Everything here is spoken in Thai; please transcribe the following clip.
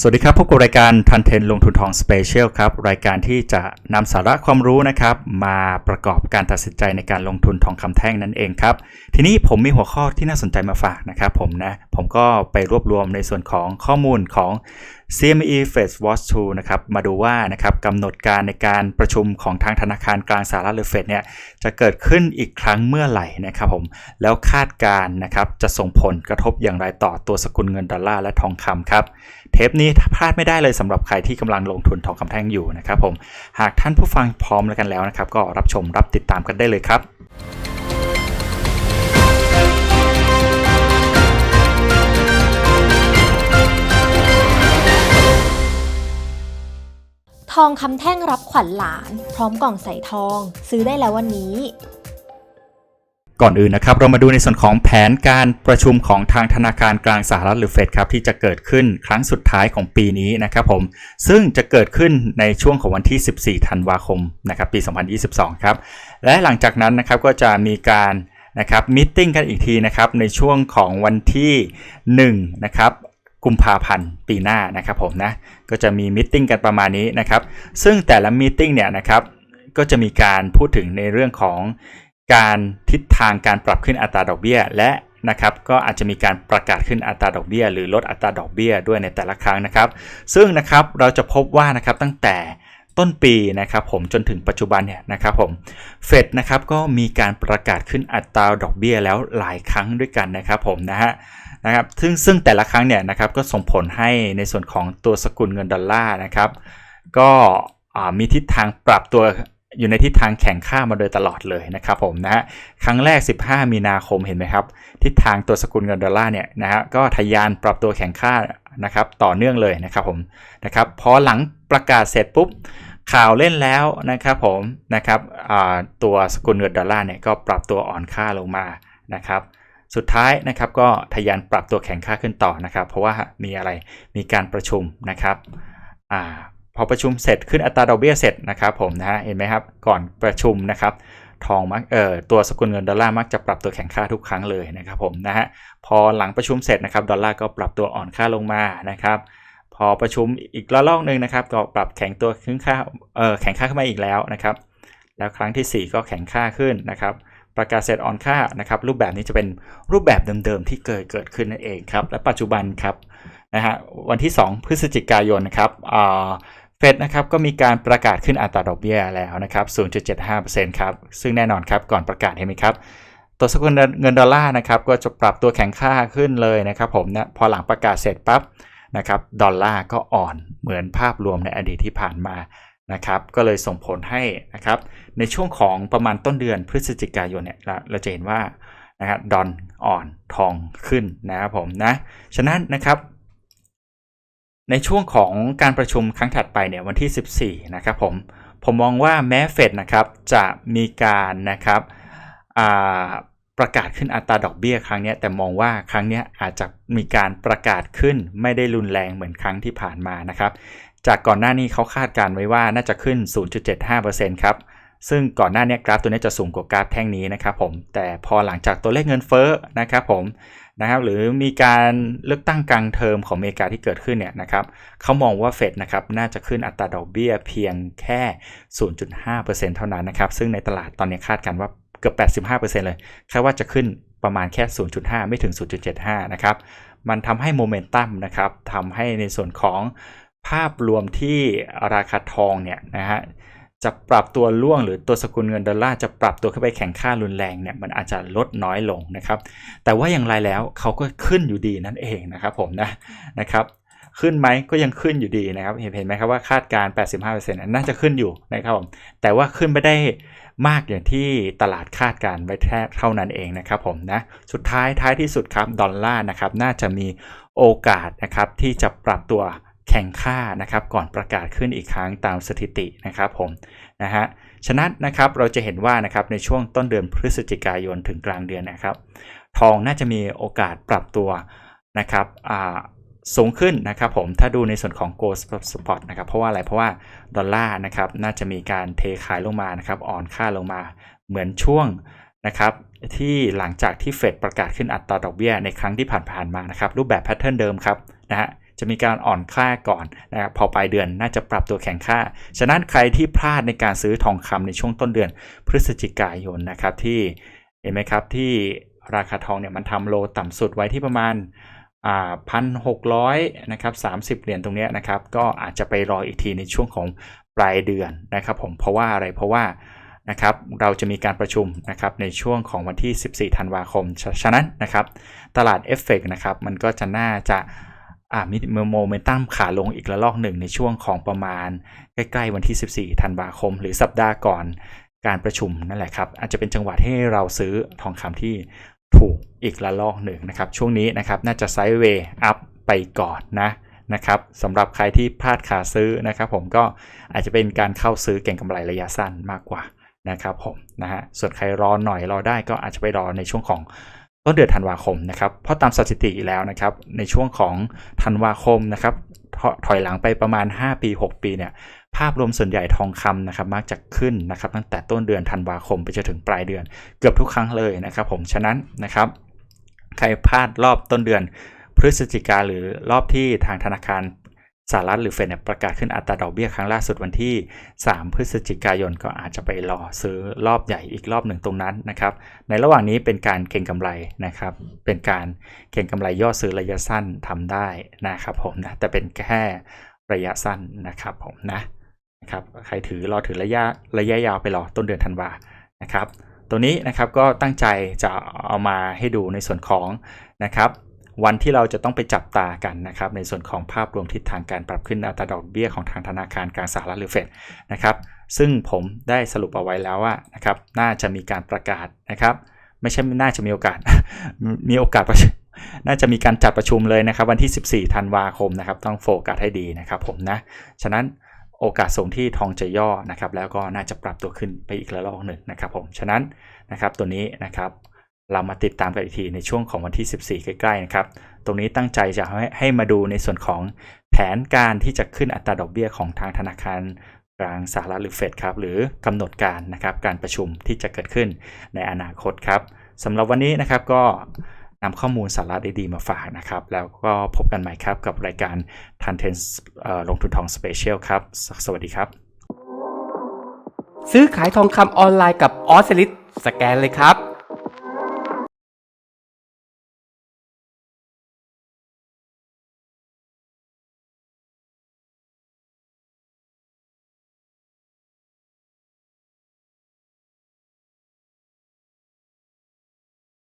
สวัสดีครับพบกับรายการทันเทนลงทุนทองสเปเชียลครับ รายการที่จะนำสาระความรู้นะครับ มาประกอบการตัดสินใจในการลงทุนทองคำแท่งนั่นเองครับ ทีนี้ผมมีหัวข้อที่น่าสนใจมาฝากนะครับผมนะ ผมก็ไปรวบรวมในส่วนของข้อมูลของ CME Fed Watch 2นะครับมาดูว่านะครับกำหนดการในการประชุมของทางธนาคารกลางสหรัฐหรือเฟดเนี่ยจะเกิดขึ้นอีกครั้งเมื่อไหร่นะครับผมแล้วคาดการณ์นะครับจะส่งผลกระทบอย่างไรต่อตัวสกุลเงินดอลลาร์และทองคำครับเทปนี้พลาดไม่ได้เลยสำหรับใครที่กำลังลงทุนทองคำแท่งอยู่นะครับผมหากท่านผู้ฟังพร้อมแล้วกันแล้วนะครับก็รับชมรับติดตามกันได้เลยครับ ทองคำแท่งรับขวัญหลาน พร้อมกล่องใส่ทอง ซื้อได้แล้ววันนี้ ก่อนอื่นนะครับเรามาดูในส่วนของแผนการประชุมของทางธนาคารกลางสหรัฐหรือเฟดครับที่จะเกิดขึ้นครั้งสุดท้ายของปีนี้นะครับผมซึ่งจะเกิดขึ้นในช่วงของวันที่ 14 ธันวาคมนะครับปี 2022 ครับและหลังจากนั้นนะครับก็จะมีการนะครับมิทติ้งกันอีกทีนะครับในช่วงของวันที่1นะครับ กุมภาพันธ์ปีหน้านะครับผมนะก็จะมีมิทติ้งกันประมาณนี้นะครับซึ่งแต่ละมิทติ้งเนี่ยนะครับก็จะมีการพูดถึงในเรื่องของการทิศทางการปรับขึ้นอัตราดอกเบี้ย และนะครับก็อาจจะมีการประกาศขึ้นอัตราดอกเบี้ย หรือลดอัตราดอกเบี้ยด้วยในแต่ละครั้งนะครับ ซึ่งนะครับเราจะพบว่านะครับตั้งแต่ต้นปีนะครับผมจนถึงปัจจุบันเนี่ยนะครับผมเฟดนะครับก็มีการประกาศขึ้นอัตราดอกเบี้ยแล้วหลายครั้งด้วยกันนะครับผมนะฮะ นะครับ ซึ่งซึ่งแต่ละครั้งเนี่ยนะครับก็ส่งผลให้ในส่วนของตัวสกุลเงินดอลลาร์นะครับ ก็มีทิศทางปรับตัวอยู่ในทิศทางแข่งค่ามาโดยตลอดเลยนะครับผมนะฮะครั้งแรก 15 มีนาคมเห็นไหมครับ ทิศทางตัวสกุลเงินดอลลาร์เนี่ยนะฮะก็ทะยานปรับตัวแข่งค่านะครับต่อเนื่องเลยนะครับผมนะครับพอหลังประกาศเสร็จปุ๊บข่าวเล่นแล้วนะครับผมนะครับตัวสกุลเงินดอลลาร์เนี่ยก็ปรับตัวอ่อนค่าลงมานะครับ สุดท้ายนะครับก็ทยานปรับตัวแข็งค่าขึ้นต่อนะครับ เพราะว่ามีอะไรมีการประชุมนะครับอ่าพอประชุมเสร็จขึ้นอัตราดอกเบี้ยเสร็จนะครับผมนะฮะเห็นไหมครับก่อนประชุมนะครับทองมักเอ่อตัวสกุลเงินดอลลาร์มักจะปรับตัวแข็งค่าทุกครั้งเลยนะครับผมนะฮะพอหลังประชุมเสร็จนะครับดอลลาร์ก็ปรับตัวอ่อนค่าลงมานะครับพอประชุมอีกระลอกหนึ่งนะครับก็ปรับแข็งตัวขึ้นค่าเอ่อแข็งค่าขึ้นมาอีกแล้วนะครับแล้วครั้งที่ 4 ก็แข็งค่าขึ้นนะครับ ประกาศเสร็จอ่อนค่านะครับรูปแบบนี้จะเป็นรูปแบบเดิมๆที่เกิดเกิดขึ้นนั่นเองครับและปัจจุบันครับนะฮะวันที่ 2 พฤศจิกายนนะครับเฟดนะครับก็มีการประกาศขึ้นอัตราดอกเบี้ยแล้วนะครับ 0.75%ครับซึ่งแน่นอนครับก่อนประกาศเห็นไหมครับตัวสกุลเงินดอลลาร์นะครับก็จะปรับตัวแข็งค่าขึ้นเลยนะครับผมนะพอหลังประกาศเสร็จปั๊บนะครับดอลลาร์ก็อ่อนเหมือนภาพรวมในอดีตที่ผ่านมา นะครับก็เลยส่งผลให้นะครับในช่วงของประมาณต้นเดือนพฤศจิกายนเนี่ยเราเราจะเห็นว่านะครับดอนอ่อนทองขึ้นนะครับผมนะฉะนั้นนะครับในช่วงของการประชุมครั้งถัดไปเนี่ยวันที่ 14 นะครับผมผมมองว่าแม้เฟดนะครับจะมีการนะครับประกาศขึ้นอัตราดอกเบี้ยครั้งนี้แต่มองว่าครั้งนี้อาจจะมีการประกาศขึ้นไม่ได้รุนแรงเหมือนครั้งที่ผ่านมานะครับ จากก่อนหน้านี้เขาคาดการไว้ว่าน่าจะขึ้น 0.75%ครับ ซึ่งก่อนหน้านี้กราฟตัวนี้จะสูงกว่ากราฟแท่งนี้นะครับผม แต่พอหลังจากตัวเลขเงินเฟ้อนะครับผมนะครับหรือมีการเลือกตั้งกลางเทอมของอเมริกาที่เกิดขึ้นเนี่ยนะครับเขามองว่าเฟดนะครับน่าจะขึ้นอัตราดอกเบี้ยเพียงแค่ 0.5%เท่านั้นนะครับ ซึ่งในตลาดตอนนี้คาดกันว่าเกือบ 85%เลยแค่ว่าจะขึ้นประมาณแค่ 0.5 ไม่ถึง 0.75 นะครับ มันทำให้โมเมนตัมนะครับทำให้ในส่วนของ ภาพรวมที่ราคาทองเนี่ยนะฮะจะปรับตัวล่วงหรือตัวสกุลเงินดอลลาร์จะปรับตัวขึ้นไปแข่งค่ารุนแรงเนี่ยมันอาจจะลดน้อยลงนะครับ แต่ว่าอย่างไรแล้วเขาก็ขึ้นอยู่ดีนั่นเองนะครับผมนะนะครับขึ้นไหมก็ยังขึ้นอยู่ดีนะครับ เห็นเห็นไหมครับว่าคาดการณ์85%น่าจะขึ้นอยู่นะครับผมแต่ว่าขึ้นไม่ได้มากอย่างที่ตลาดคาดการณ์ไว้แค่เท่านั้นเองนะครับผมนะสุดท้ายท้ายที่สุดครับดอลลาร์นะครับน่าจะมีโอกาสนะครับที่จะปรับตัว แข่งค่านะครับก่อนประกาศขึ้นอีกครั้งตามสถิตินะครับผมนะฮะฉะนั้นนะครับเราจะเห็นว่านะครับในช่วงต้นเดือนพฤศจิกายนถึงกลางเดือนนะครับ ทองน่าจะมีโอกาสปรับตัวนะครับสูงขึ้นนะครับผมถ้าดูในส่วนของ gold spot นะครับเพราะว่าอะไรเพราะว่าดอลลาร์นะครับน่าจะมีการเทขายลงมานะครับอ่อนค่าลงมาเหมือนช่วงนะครับที่หลังจากที่เฟดประกาศขึ้นอัตราดอกเบี้ยในครั้งที่ผ่านๆมานะครับรูปแบบแพทเทิร์นเดิมครับนะฮะ จะมีการอ่อนค่าก่อนนะครับพอปลายเดือนน่าจะปรับตัวแข็งค่า ฉะนั้นใครที่พลาดในการซื้อทองคำในช่วงต้นเดือนพฤศจิกายนนะครับที่เห็นไหมครับที่ราคาทองเนี่ยมันทำโลต่ำสุดไว้ที่ประมาณพันหกร้อยนะครับสามสิบเหรียญตรงนี้นะครับก็อาจจะไปรออีกทีในช่วงของปลายเดือนนะครับผมเพราะว่าอะไรเพราะว่านะครับเราจะมีการประชุมนะครับในช่วงของวันที่ 14 ธันวาคม ฉะฉะนั้นนะครับตลาดเอฟเฟกนะครับมันก็จะน่าจะ อ่ามีโมเมนตัมขาลงอีกระลอกหนึ่งในช่วงของประมาณ ใกล้ๆวันที่ 14 ธันวาคม หรือสัปดาห์ก่อนการประชุมนั่นแหละครับ อาจจะเป็นจังหวะที่เราซื้อทองคำที่ถูกอีกระลอกหนึ่งนะครับ ช่วงนี้นะครับน่าจะไซด์เวย์อัพไปก่อนนะนะครับสำหรับใครที่พลาดขาซื้อนะครับผมก็อาจจะเป็นการเข้าซื้อเก่งกำไรระยะสั้นมากกว่านะครับผมนะฮะส่วนใครรอหน่อยรอได้ก็อาจจะไปรอในช่วงของ ต้นเดือนธันวาคมนะครับ เพราะตามสถิติแล้วนะครับ ในช่วงของธันวาคมนะครับถถอยหลังไปประมาณ 5 ปี 6 ปีเนี่ยภาพรวมส่วนใหญ่ทองคำนะครับมักจะขึ้นนะครับ ตั้งแต่ต้นเดือนธันวาคมไปจนถึงปลายเดือน เกือบทุกครั้งเลยนะครับผมฉะนั้นนะครับใครพลาดรอบต้นเดือนพฤศจิกาหรือรอบที่ทางธนาคาร สหรัฐหรือเฟดเนี่ยประกาศขึ้นอัตราดอกเบี้ยครั้งล่าสุดวันที่ 3 พฤศจิกายนก็อาจจะไปรอซื้อรอบใหญ่อีกรอบหนึ่งตรงนั้นนะครับ ในระหว่างนี้เป็นการเก็งกำไรนะครับ เป็นการเก็งกำไรย่อซื้อระยะสั้นทำได้นะครับผมนะ แต่เป็นแค่ระยะสั้นนะครับผมนะนะครับ ใครถือรอถือระยะระยะยาวไปรอต้นเดือนธันวานะครับ ตัวนี้นะครับก็ตั้งใจจะเอามาให้ดูในส่วนของนะครับ วันที่เราจะต้องไปจับตากันนะครับในส่วนของภาพรวมทิศทางการปรับขึ้นอัตราดอกเบี้ยของทางธนาคารกลางสหรัฐหรือเฟดนะครับซึ่งผมได้สรุปเอาไว้แล้วว่านะครับน่าจะมีการประกาศนะครับ ไม่ใช่น่าจะมีโอกาสมีโอกาสน่าจะมีการจัดประชุมเลยนะครับ วันที่ 14 ธันวาคมนะครับ ต้องโฟกัสให้ดีนะครับผมนะ ฉะนั้นโอกาสสูงที่ทองจะย่อนะครับ แล้วก็น่าจะปรับตัวขึ้นไปอีกระลอกหนึ่งนะครับผม ฉะนั้นนะครับตัวนี้นะครับ เรามาติดตามกันอีกทีในช่วงของวันที่ 14 ใกล้ๆนะครับ ตรงนี้ตั้งใจจะให้ให้มาดูในส่วนของแผนการที่จะขึ้นอัตราดอกเบี้ยของทางธนาคารกลางสหรัฐหรือเฟดครับหรือกำหนดการนะครับการประชุมที่จะเกิดขึ้นในอนาคตครับสำหรับวันนี้นะครับก็นำข้อมูลสาระดีๆมาฝากนะครับ แล้วก็พบกันใหม่ครับกับรายการทันเทนลงทุนทองสเปเชียลครับ สวัสดีครับ ซื้อขายทองคำออนไลน์กับออสเซลิดสแกนเลยครับ